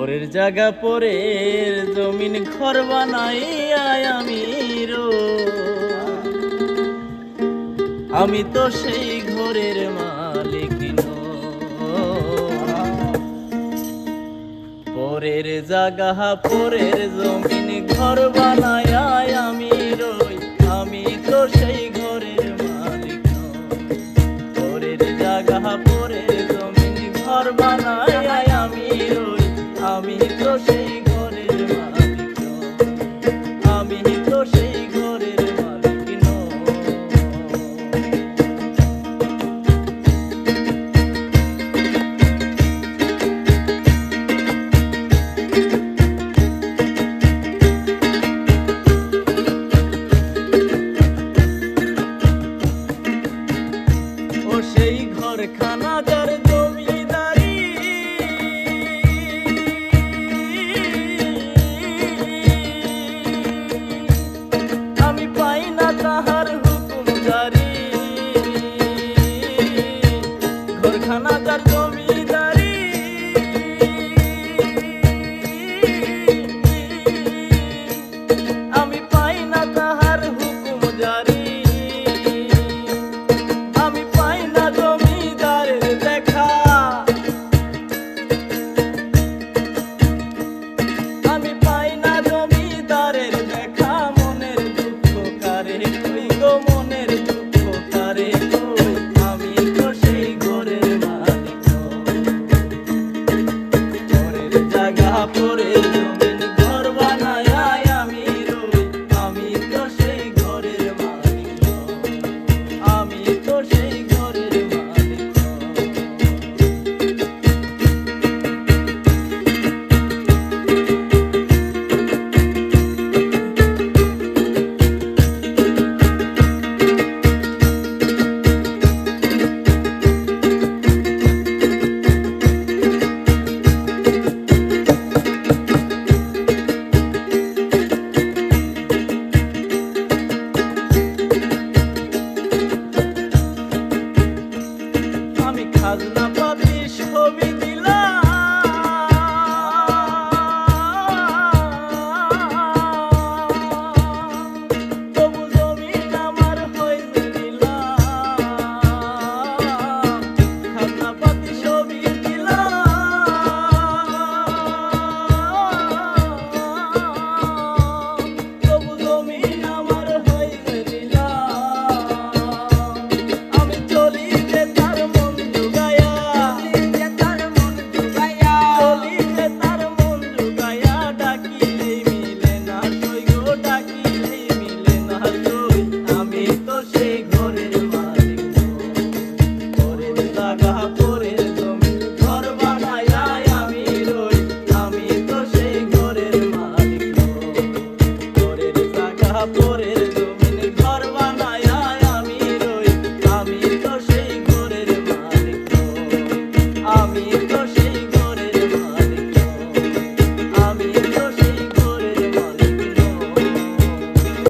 ওরের জায়গা পরের জমিন ঘর আয় আমি আমি তো সেই ঘরের মালিক পরের জাগা পরের জমিন ঘর আয় আমি সেই ঘর ঘরখানা যার